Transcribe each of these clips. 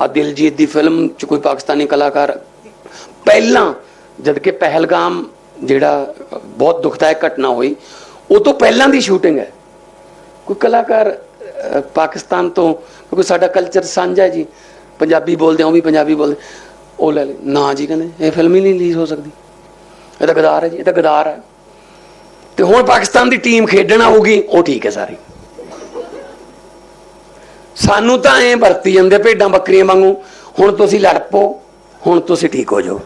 ਆ ਦਿਲਜੀਤ ਦੀ ਫਿਲਮ ਚ ਕੋਈ ਪਾਕਿਸਤਾਨੀ ਕਲਾਕਾਰ ਪਹਿਲਾਂ ਜਦ ਕਿ ਪਹਿਲਗਾਮ ਜਿਹੜਾ ਬਹੁਤ ਦੁਖਦਾਇਕ ਘਟਨਾ ਹੋਈ, ਉਹ ਤੋਂ ਪਹਿਲਾਂ ਦੀ ਸ਼ੂਟਿੰਗ ਹੈ। ਕੋਈ ਕਲਾਕਾਰ ਪਾਕਿਸਤਾਨ ਤੋਂ, ਕਿਉਂਕਿ ਸਾਡਾ ਕਲਚਰ ਸਾਂਝਾ ਜੀ। ਪੰਜਾਬੀ ਬੋਲਦੇ ਆ ਉਹ ਵੀ ਪੰਜਾਬੀ ਬੋਲਦੇ। ਉਹ ਲੈ ਲੈ ਨਾ ਜੀ ਕਹਿੰਦੇ, ਇਹ ਫਿਲਮ ਹੀ ਨਹੀਂ ਰਿਲੀਜ਼ ਹੋ ਸਕਦੀ। ਇਹ ਤਾਂ ਗਦਾਰ ਹੈ ਜੀ, ਇਹ ਤਾਂ ਗਦਾਰ ਹੈ। ਤੇ ਹੁਣ ਪਾਕਿਸਤਾਨ ਦੀ ਟੀਮ ਖੇਡਣ ਆਊਗੀ, ਉਹ ਠੀਕ ਹੈ ਸਾਰੀ। ਸਾਨੂੰ ਤਾਂ ਐਂ ਵਰਤੀ ਜਾਂਦੇ ਭੇਡਾਂ ਬੱਕਰੀਆਂ ਵਾਂਗੂ, ਹੁਣ ਤੁਸੀਂ ਲੜ ਪੋ ਹੁਣ ਤੁਸੀਂ ਠੀਕ ਹੋ ਜਾਓ।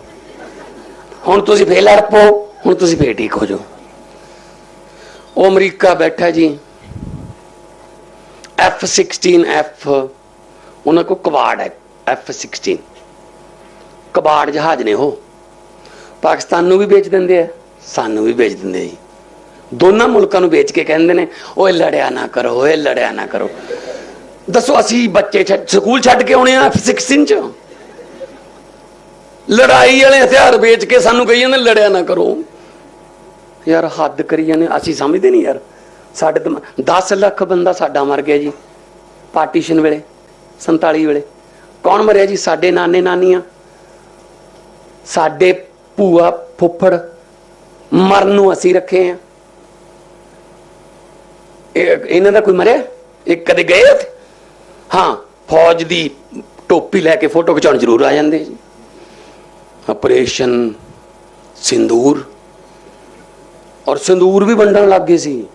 ਹੁਣ ਤੁਸੀਂ ਫੇਰ ਲੜ ਪੋ ਹੁਣ ਤੁਸੀਂ ਫੇਰ ਠੀਕ ਹੋ ਜਾਓ। ਉਹ ਅਮਰੀਕਾ ਬੈਠਾ ਜੀ F16 ਉਹਨਾਂ ਕੋ ਕਬਾੜ ਹੈ F16 ਕਬਾੜ ਜਹਾਜ਼ ਨੇ ਉਹ। ਪਾਕਿਸਤਾਨ ਨੂੰ ਵੀ ਵੇਚ ਦਿੰਦੇ ਆ, ਸਾਨੂੰ ਵੀ ਵੇਚ ਦਿੰਦੇ ਆ ਜੀ। ਦੋਨਾਂ ਮੁਲਕਾਂ ਨੂੰ ਵੇਚ ਕੇ ਕਹਿੰਦੇ ਨੇ, ਓਏ ਲੜਿਆ ਨਾ ਕਰੋ, ਓਏ ਲੜਿਆ ਨਾ ਕਰੋ। ਦੱਸੋ, ਅਸੀਂ ਬੱਚੇ ਛੱਡ, ਸਕੂਲ ਛੱਡ ਕੇ ਆਉਣੇ ਆ F16 ਚ? ਲੜਾਈ ਵਾਲੇ ਹਥਿਆਰ ਵੇਚ ਕੇ ਸਾਨੂੰ ਕਹੀ ਜਾਂਦੇ, ਲੜਿਆ ਨਾ ਕਰੋ। ਯਾਰ, ਹੱਦ ਕਰੀ ਜਾਂਦੇ ਅਸੀਂ ਸਮਝਦੇ ਨਹੀਂ ਯਾਰ। ਸਾਡੇ ਦਿਮਾ- 10 ਲੱਖ ਬੰਦਾ ਸਾਡਾ ਮਰ ਗਿਆ ਜੀ, ਪਾਰਟੀਸ਼ਨ ਵੇਲੇ 47 ਵੇਲੇ। ਕੌਣ ਮਰਿਆ ਜੀ? ਸਾਡੇ ਨਾਨੇ ਨਾਨੀਆਂ। ਸਾਡੇ ਭੂਆ ਫੁੱਫੜ ਮਰਨ ਨੂੰ ਅਸੀਂ ਰੱਖੇ ਆ। ਇਹਨਾਂ ਦਾ ਕੋਈ ਮਰਿਆ? ਇਹ ਕਦੇ ਗਏ ਉੱਥੇ? ਹਾਂ, ਫੌਜ ਦੀ ਟੋਪੀ ਲੈ ਕੇ ਫੋਟੋ ਖਿਚਾਉਣ ਜ਼ਰੂਰ ਆ ਜਾਂਦੇ ਜੀ। ਆਪਰੇਸ਼ਨ ਸਿੰਦੂਰ। ਔਰ ਸਿੰਦੂਰ ਵੀ ਵੰਡਣ ਲੱਗ ਗਏ ਸੀ।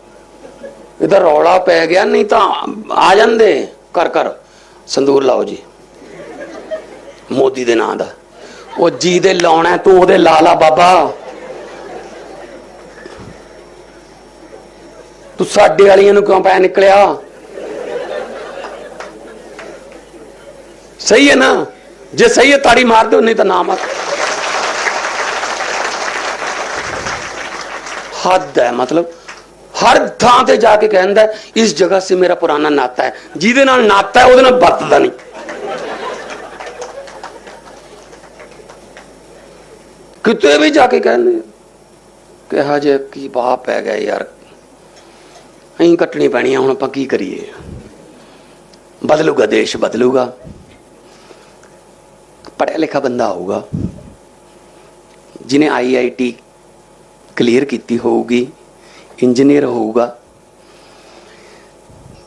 ਇਹਦਾ ਰੌਲਾ ਪੈ ਗਿਆ, ਨਹੀਂ ਤਾਂ ਆ ਜਾਂਦੇ। ਕਰ ਕਰ ਸੰਦੂਰ ਲਾਓ ਜੀ। ਮੋਦੀ ਦੇ ਨਾਂ ਦਾ। ਉਹ ਜੀ ਦੇ ਲਾਉਣਾ ਤੂੰ ਉਹਦੇ ਲਾ ਲਾ ਬਾਬਾ। ਤੂੰ ਸਾਡੇ ਵਾਲੀਆਂ ਨੂੰ ਕਿਉਂ ਪੈ ਨਿਕਲਿਆ? ਸਹੀ ਹੈ ਨਾ? ਜੇ ਸਹੀ ਹੈ ਤਾੜੀ ਮਾਰ ਦਿਓ ਨਹੀਂ ਤਾਂ ਨਾ ਮਾਰ। ਹੱਦ ਹੈ ਮਤਲਬ ਹਰ ਥਾਂ ਤੇ ਜਾ ਕੇ ਕਹਿੰਦਾ ਹੈ, ਇਸ ਜਗ੍ਹਾ ਸੇ ਮੇਰਾ ਪੁਰਾਣਾ ਨਾਤਾ ਹੈ। ਜਿਹਦੇ ਨਾਲ ਨਾਤਾ ਹੈ ਉਹਦੇ ਨਾਲ ਵਰਤਦਾ ਨਹੀਂ। ਕਿਤੇ ਵੀ ਜਾ ਕੇ ਕਹਿੰਦੇ ਕਿਹਾ ਜੇ ਕੀ ਬਾਪ ਪੈ ਗਿਆ ਯਾਰ ਅਹੀਂ ਕੱਟਣੀ ਪੈਣੀ ਆ ਹੁਣ ਆਪਾਂ ਕੀ ਕਰੀਏ? ਬਦਲੂਗਾ ਦੇਸ਼ ਬਦਲੂਗਾ। ਪੜ੍ਹਿਆ ਲਿਖਾ ਬੰਦਾ ਆਊਗਾ ਜਿਨੇ ਆਈਆਈਟੀ ਕਲੀਅਰ ਕੀਤੀ ਹੋਊਗੀ ਇੰਜੀਨੀਅਰ ਹੋਊਗਾ,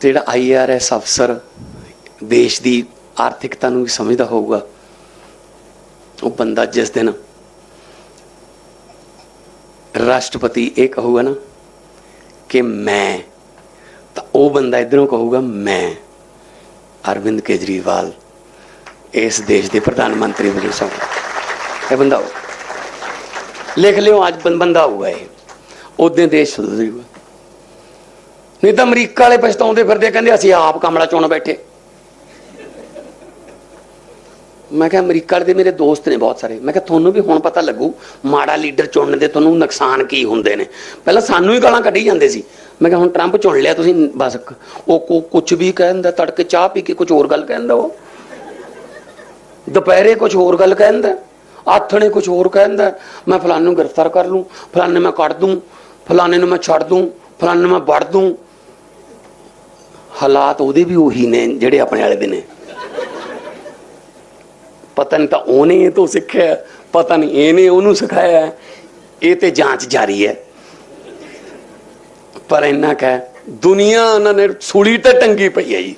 ਤੇ ਜਿਹੜਾ ਆਈਆਰਐਸ ਅਫਸਰ ਦੇਸ਼ ਦੀ ਆਰਥਿਕਤਾ ਨੂੰ ਵੀ ਸਮਝਦਾ ਹੋਊਗਾ, ਉਹ ਬੰਦਾ ਜਿਸ ਦਿਨ ਰਾਸ਼ਟਰਪਤੀ ਇਹ ਕਹੂਗਾ ਨਾ ਕਿ ਮੈਂ, ਤਾਂ ਉਹ ਬੰਦਾ ਇਧਰੋਂ ਕਹੂਗਾ ਮੈਂ, ਅਰਵਿੰਦ ਕੇਜਰੀਵਾਲ। ਇਸ ਦੇਸ਼ ਦੇ ਪ੍ਰਧਾਨ ਮੰਤਰੀ ਵਜੋਂ ਸੌਂ ਇਹ ਬੰਦਾ ਲਿਖ ਲਿਓ, ਅੱਜ ਬੰਦਾ ਹੋਊਗਾ ਇਹ। ਉਦੋਂ ਦੇਸ਼ ਸੁਧਰ ਜੂਗਾ। ਨਹੀਂ ਤਾਂ ਅਮਰੀਕਾ ਵਾਲੇ ਪਛਤਾਉਂਦੇ ਫਿਰਦੇ ਕਹਿੰਦੇ ਅਸੀਂ ਆਪ ਕਮਲਾ ਚੁਣ ਬੈਠੇ। ਮੈਂ ਕਿਹਾ ਅਮਰੀਕਾ ਦੇ ਮੇਰੇ ਦੋਸਤ ਨੇ ਬਹੁਤ ਸਾਰੇ। ਮੈਂ ਕਿਹਾ ਤੁਹਾਨੂੰ ਵੀ ਹੁਣ ਪਤਾ ਲੱਗੂ, ਮਾੜਾ ਲੀਡਰ ਚੁਣਨ ਦੇ ਤੁਹਾਨੂੰ ਨੁਕਸਾਨ ਕੀ ਹੁੰਦੇ ਨੇ। ਪਹਿਲਾਂ ਸਾਨੂੰ ਹੀ ਗਾਲਾਂ ਕੱਢੀ ਜਾਂਦੇ ਸੀ। ਮੈਂ ਕਿਹਾ ਹੁਣ ਟਰੰਪ ਚੁਣ ਲਿਆ ਤੁਸੀਂ, ਬਸ ਉਹ ਕੁਝ ਵੀ ਕਹਿੰਦਾ, ਤੜਕੇ ਚਾਹ ਪੀ ਕੇ ਕੁਝ ਹੋਰ ਗੱਲ ਕਹਿੰਦਾ ਉਹ। ਦੁਪਹਿਰੇ ਕੁਝ ਹੋਰ ਗੱਲ ਕਹਿੰਦਾ, ਆਥਣੇ ਕੁਝ ਹੋਰ ਕਹਿੰਦਾ, ਮੈਂ ਫਲਾਣੇ ਨੂੰ ਗ੍ਰਿਫਤਾਰ ਕਰ ਲੂੰ, ਫਲਾਣੇ ਮੈਂ ਕੱਢ ਦੂੰ, ਫਲਾਣੇ ਨੂੰ ਮੈਂ ਛੱਡ ਦੂੰ, ਫਲਾਣੇ ਨੂੰ ਮੈਂ ਵੜ ਦੂੰ। ਹਾਲਾਤ ਉਹਦੇ ਵੀ ਉਹੀ ਨੇ ਜਿਹੜੇ ਆਪਣੇ ਵਾਲੇ ਦੇ ਨੇ। ਪਤਾ ਨਹੀਂ ਤਾਂ ਉਹਨੇ ਇਹ ਤੋਂ ਸਿੱਖਿਆ, ਪਤਾ ਨਹੀਂ ਇਹਨੇ ਉਹਨੂੰ ਸਿਖਾਇਆ, ਇਹ ਤੇ ਜਾਂਚ ਜਾਰੀ ਹੈ। ਪਰ ਇੰਨਾ ਕਹਿ, ਦੁਨੀਆ ਉਹਨਾਂ ਨੇ ਸੂਲੀ ਤੇ ਟੰਗੀ ਪਈ ਹੈ ਜੀ।